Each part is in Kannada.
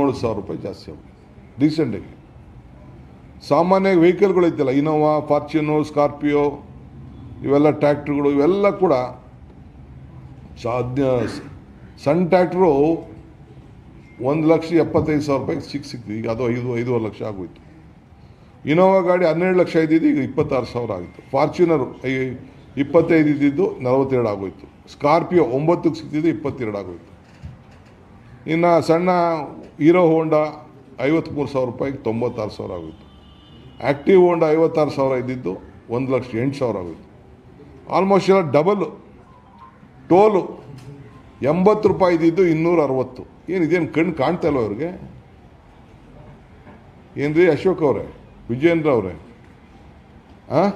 ಏಳು ಸಾವಿರ ರೂಪಾಯಿ ಜಾಸ್ತಿ ಆಗುತ್ತೆ ರೀಸೆಂಟಾಗಿ ಸಾಮಾನ್ಯ ವೆಹಿಕಲ್ಗಳು ಐತಲ್ಲ ಇನೋವಾ ಫಾರ್ಚ್ಯೂನು ಸ್ಕಾರ್ಪಿಯೋ ಇವೆಲ್ಲ ಟ್ರ್ಯಾಕ್ಟ್ರುಗಳು, ಇವೆಲ್ಲ ಕೂಡ ಸಾಧ್ಯ ಸಣ್ಣ ಟ್ಯಾಕ್ಟ್ರು ಒಂದು ಲಕ್ಷ ಎಪ್ಪತ್ತೈದು ಸಾವಿರ ರೂಪಾಯಿಗೆ ಸಿಕ್ ಸಿಕ್ತಿದೆ ಈಗ ಅದು ಐದು, ಐದೂವರೆ ಲಕ್ಷ ಆಗೋಯ್ತು. ಇನೋವಾ ಗಾಡಿ ಹನ್ನೆರಡು ಲಕ್ಷ ಇದ್ದಿದ್ದು, ಈಗ ಇಪ್ಪತ್ತಾರು ಸಾವಿರ ಆಗಿತ್ತು. ಫಾರ್ಚ್ಯೂನರು ಇಪ್ಪತ್ತೈದು ಇದ್ದಿದ್ದು ನಲವತ್ತೆರಡು ಆಗೋಯ್ತು. ಸ್ಕಾರ್ಪಿಯೋ ಒಂಬತ್ತಕ್ಕೆ ಸಿಕ್ತಿದ್ದು ಇಪ್ಪತ್ತೆರಡು ಆಗೋಯ್ತು. ಇನ್ನು ಸಣ್ಣ ಹೀರೋ ಹೋಂಡಾ ಐವತ್ತ್ಮೂರು ಸಾವಿರ ರೂಪಾಯಿಗೆ ತೊಂಬತ್ತಾರು ಸಾವಿರ ಆಗೋಯಿತು. ಆ್ಯಕ್ಟಿವ್ ಹೋಂಡಾ ಐವತ್ತಾರು ಸಾವಿರ ಇದ್ದಿದ್ದು ಒಂದು ಲಕ್ಷ ಎಂಟು ಸಾವಿರ ಆಗೋಯಿತು. ಆಲ್ಮೋಸ್ಟ್ ಎಲ್ಲ ಡಬಲ್, ಟೋಲು ಎಂಬತ್ತು ರೂಪಾಯಿ ಇದ್ದಿದ್ದು ಇನ್ನೂರ ಅರವತ್ತು. ಏನು ಇದೇನು ಕಣ್ಣು ಕಾಣ್ತಾ ಇಲ್ಲ ಅವ್ರಿಗೆ ರೀ ಅಶೋಕ್ ಅವರೇ ವಿಜಯೇಂದ್ರ ಅವರೇ? ಹಾಂ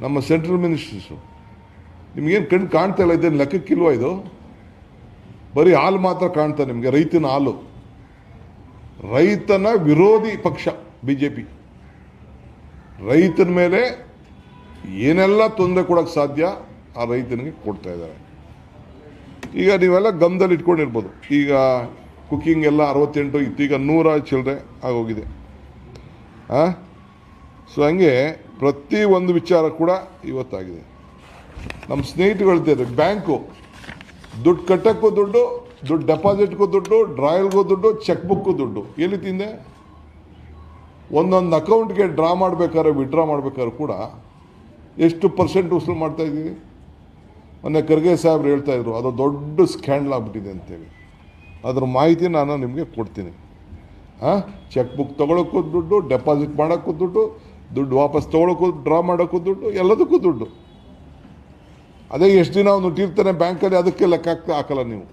ನಮ್ಮ ಸೆಂಟ್ರಲ್ ಮಿನಿಸ್ಟರ್ಸು. ನಿಮಗೇನು ಕಣ್ಣು ಕಾಣ್ತಾ ಇಲ್ಲ ಇದೇನು ಲೆಕ್ಕಕ್ಕಿಲ್ವ ಇದು? ಬರೀ ಹಾಲು ಮಾತ್ರ ಕಾಣ್ತಾ ನಿಮಗೆ, ರೈತನ ಹಾಲು. ರೈತನ ವಿರೋಧಿ ಪಕ್ಷ ಬಿ ಜೆ ಪಿ ರೈತನ ಮೇಲೆ ಏನೆಲ್ಲ ತೊಂದರೆ ಕೊಡೋಕ್ಕೆ ಸಾಧ್ಯ, ಆ ರೈತನಿಗೆ ಕೊಡ್ತಾ ಇದ್ದಾರೆ. ಈಗ ನೀವೆಲ್ಲ ಗಮ್ದಲ್ಲಿ ಇಟ್ಕೊಂಡಿರ್ಬೋದು. ಈಗ ಕುಕ್ಕಿಂಗ್ ಎಲ್ಲ ಅರವತ್ತೆಂಟು ಇತ್ತು ಈಗ ನೂರ ಚಿಲ್ಲರೆ ಆಗೋಗಿದೆ. ಹಾಂ ಸೊ ಹಂಗೆ ಪ್ರತಿ ಒಂದು ವಿಚಾರ ಕೂಡ ಇವತ್ತಾಗಿದೆ. ನಮ್ಮ ಸ್ನೇಹಿತರುಗಳಿದ್ದಾರೆ ಬ್ಯಾಂಕು. ದುಡ್ಡು ಕಟ್ಟಕ್ಕೂ ದುಡ್ಡು ದುಡ್ಡು ಡೆಪಾಸಿಟ್ಗೂ ದುಡ್ಡು, ಡ್ರಾಯಲ್ಗೂ ದುಡ್ಡು ಚೆಕ್ ಬುಕ್ಗೂ ದುಡ್ಡು. ಎಲ್ಲಿ ತಿಂದೆ? ಒಂದೊಂದು ಅಕೌಂಟ್ಗೆ ಡ್ರಾ ಮಾಡಬೇಕಾದ್ರೆ ವಿಡ್ರಾ ಮಾಡ್ಬೇಕಾದ್ರೆ ಕೂಡ ಎಷ್ಟು ಪರ್ಸೆಂಟ್ ವಸೂಲು ಮಾಡ್ತಾ ಇದ್ದೀವಿ ಮೊನ್ನೆ ಖರ್ಗೆ ಸಾಹೇಬ್ರು ಹೇಳ್ತಾ ಇದ್ರು, ಅದು ದೊಡ್ಡ ಸ್ಕ್ಯಾಂಡಲ್ ಆಗ್ಬಿಟ್ಟಿದೆ ಅಂತೇಳಿ. ಅದ್ರ ಮಾಹಿತಿ ನಾನು ನಿಮಗೆ ಕೊಡ್ತೀನಿ. ಹಾಂ ಚೆಕ್ ಬುಕ್ ತೊಗೊಳಕ್ಕೂ ದುಡ್ಡು ಡೆಪಾಸಿಟ್ ಮಾಡೋಕ್ಕೂ ದುಡ್ಡು ದುಡ್ಡು ವಾಪಸ್ ತೊಗೊಳಕ್ಕೂ, ಡ್ರಾ ಮಾಡೋಕ್ಕೂ ದುಡ್ಡು, ಎಲ್ಲದಕ್ಕೂ ದುಡ್ಡು. ಅದೇ ಎಷ್ಟು ದಿನ ಅವನು ಇಟ್ಟಿರ್ತಾನೆ ಬ್ಯಾಂಕಲ್ಲಿ, ಅದಕ್ಕೆ ಲೆಕ್ಕ ಹಾಕಲ್ಲ ನೀವು.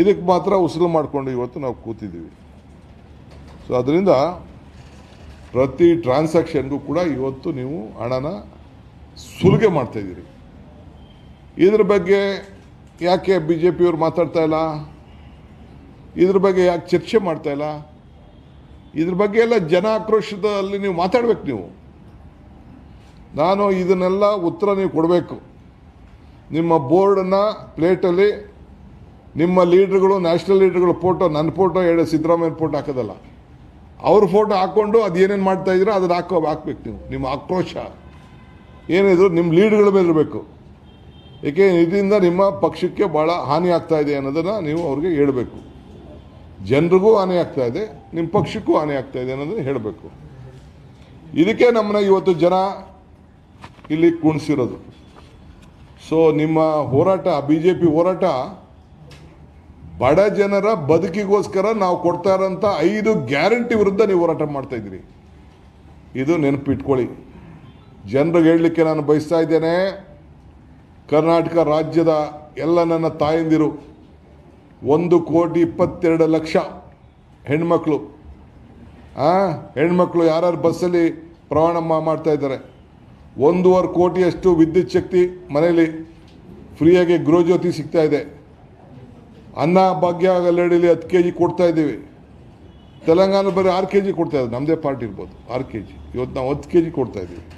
ಇದಕ್ಕೆ ಮಾತ್ರ ಉಸಿರು ಮಾಡಿಕೊಂಡು ಇವತ್ತು ನಾವು ಕೂತಿದ್ದೀವಿ. ಸೊ ಅದರಿಂದ ಪ್ರತಿ ಟ್ರಾನ್ಸಾಕ್ಷನ್ಗೂ ಕೂಡ ಇವತ್ತು ನೀವು ಹಣನ ಸುಲಿಗೆ ಮಾಡ್ತಾ ಇದ್ದೀರಿ. ಇದ್ರ ಬಗ್ಗೆ ಯಾಕೆ ಬಿ ಜೆ ಪಿಯವ್ರು ಮಾತಾಡ್ತಾ ಇಲ್ಲ? ಇದ್ರ ಬಗ್ಗೆ ಯಾಕೆ ಚರ್ಚೆ ಮಾಡ್ತಾ ಇಲ್ಲ? ಇದ್ರ ಬಗ್ಗೆ ಎಲ್ಲ ಜನ ಆಕ್ರೋಶದಲ್ಲಿ ನೀವು ಮಾತಾಡ್ಬೇಕು ನೀವು. ನಾನು ಇದನ್ನೆಲ್ಲ ಉತ್ತರ ನೀವು ಕೊಡಬೇಕು. ನಿಮ್ಮ ಬೋರ್ಡನ್ನು ಪ್ಲೇಟಲ್ಲಿ ನಿಮ್ಮ ಲೀಡ್ರ್ಗಳು, ನ್ಯಾಷನಲ್ ಲೀಡ್ರುಗಳ ಫೋಟೋ, ನನ್ನ ಫೋಟೋ ಹೇಳಿ ಸಿದ್ದರಾಮಯ್ಯ ಫೋಟೋ ಹಾಕೋದಲ್ಲ. ಅವ್ರ ಫೋಟೋ ಹಾಕ್ಕೊಂಡು ಅದು ಏನೇನು ಮಾಡ್ತಾ ಅದನ್ನು ಅದನ್ನ ಹಾಕೋ, ಹಾಕ್ಬೇಕು ನೀವು. ನಿಮ್ಮ ಆಕ್ರೋಶ. ಏನಿದ್ರು ನಿಮ್ಮ ಲೀಡ್ಗಳ ಮೇಲೆ ಇರಬೇಕು. ಏಕೆ, ಇದರಿಂದ ನಿಮ್ಮ ಪಕ್ಷಕ್ಕೆ ಭಾಳ ಹಾನಿ ಆಗ್ತಾ ಇದೆ ಅನ್ನೋದನ್ನು ನೀವು ಅವ್ರಿಗೆ ಹೇಳಬೇಕು. ಜನರಿಗೂ ಹಾನಿ ಆಗ್ತಾ ಇದೆ, ನಿಮ್ಮ ಪಕ್ಷಕ್ಕೂ ಹಾನಿ ಆಗ್ತಾ ಇದೆ ಅನ್ನೋದನ್ನು ಹೇಳಬೇಕು. ಇದಕ್ಕೆ ನಮ್ಮನ್ನ ಇವತ್ತು ಜನ ಇಲ್ಲಿ ಕುಣಿಸಿರೋದು. ಸೊ ನಿಮ್ಮ ಹೋರಾಟ ಬಿ ಜೆ ಪಿ ಹೋರಾಟ, ಬಡ ಜನರ ಬದುಕಿಗೋಸ್ಕರ ನಾವು ಕೊಡ್ತಾ ಇರೋಂಥ ಐದು ಗ್ಯಾರಂಟಿ ವಿರುದ್ಧ ನೀವು ಹೋರಾಟ ಮಾಡ್ತಾ ಇದ್ದೀರಿ. ಇದು ನೆನಪಿಟ್ಕೊಳ್ಳಿ. ಜನರಿಗೆ ಹೇಳಲಿಕ್ಕೆ ನಾನು ಬಯಸ್ತಾ ಇದ್ದೇನೆ, ಕರ್ನಾಟಕ ರಾಜ್ಯದ ಎಲ್ಲ ನನ್ನ ತಾಯಂದಿರು, ಒಂದು ಕೋಟಿ ಇಪ್ಪತ್ತೆರಡು ಲಕ್ಷ ಹೆಣ್ಮಕ್ಳು. ಆ, ಹೆಣ್ಮಕ್ಳು ಯಾರ್ಯಾರು ಬಸ್ಸಲ್ಲಿ ಪ್ರಯಾಣ ಮಾಡ್ತಾ ಇದ್ದಾರೆ? ಒಂದೂವರೆ ಕೋಟಿಯಷ್ಟು ವಿದ್ಯುತ್ ಶಕ್ತಿ ಮನೆಯಲ್ಲಿ ಫ್ರೀಯಾಗಿ ಗೃಹಜ್ಯೋತಿ ಸಿಗ್ತಾ ಇದೆ. ಅನ್ನ, ಭಾಗ್ಯ ಗಲ್ಲಡಿಲಿ ಹತ್ತು ಕೆ ಜಿ ಕೊಡ್ತಾ ಇದ್ದೀವಿ. ತೆಲಂಗಾಣ ಬರೀ ಆರು ಕೆ ಜಿ ಕೊಡ್ತಾ ಇದ್ದಾರೆ. ನಮ್ಮದೇ ಪಾರ್ಟಿ ಇರ್ಬೋದು. ಆರು ಕೆ ಜಿ ಇವತ್ತು ನಾವು ಹತ್ತು ಕೆ ಜಿ ಕೊಡ್ತಾ ಇದ್ದೀವಿ.